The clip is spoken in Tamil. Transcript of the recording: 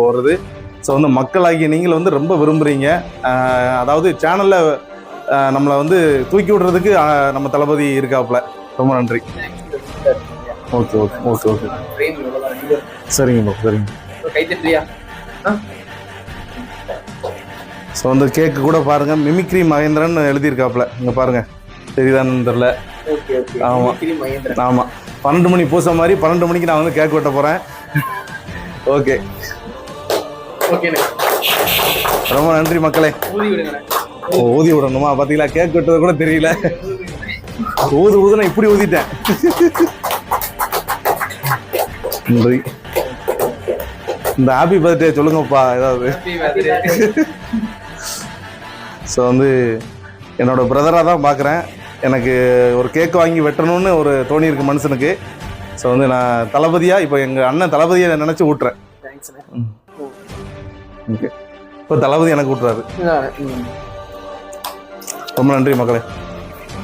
போகிறது ஸோ வந்து மக்களாகிய நீங்கள் வந்து ரொம்ப விரும்புகிறீங்க அதாவது சேனலில் நம்மளை வந்து தூக்கி விடுறதுக்கு நம்ம தளபதி இருக்காப்புல. ரொம்ப நன்றி. ஓகே ஓகே ஓகே ஓகே சரிங்க ப்ரோ சரிங்க. ஸோ வந்து கேக்கு கூட பாருங்க. மிமிக்ரி மகேந்திரன் எழுதியிருக்காப்புல. இங்கே பாருங்க. தெரியுதான்னு தெரில ஓகே ஓகே ஆமா. மிமிக்ரி மகேந்திரன். ஆமாம் பன்னெண்டு மணி பூச மாதிரி பன்னெண்டு மணிக்கு நான் வந்து கேக் வெட்ட போகிறேன் ஓகே ரொம்ப நன்றி மக்களே. ஊதி விடணுமா? பார்த்தீங்களா கேக் வெட்டது கூட தெரியல. ஊது ஊது நான் இப்படி ஊதிட்டேன். நன்றி. இந்த ஹாப்பி பர்த்டே சொல்லுங்கப்பா ஏதாவது. ஸோ வந்து என்னோட பிரதராக தான் பார்க்குறேன் எனக்கு ஒரு கேக் வாங்கி வெட்டணும்னு ஒரு தோணி இருக்கு மனுஷனுக்கு. ஸோ வந்து நான் தளபதியாக இப்போ எங்கள் அண்ணன் தளபதியை நினச்சி ஓகே இப்போ தளபதி எனக்கு ஊட்டுறாரு. ம் ரொம்ப நன்றி மக்களே.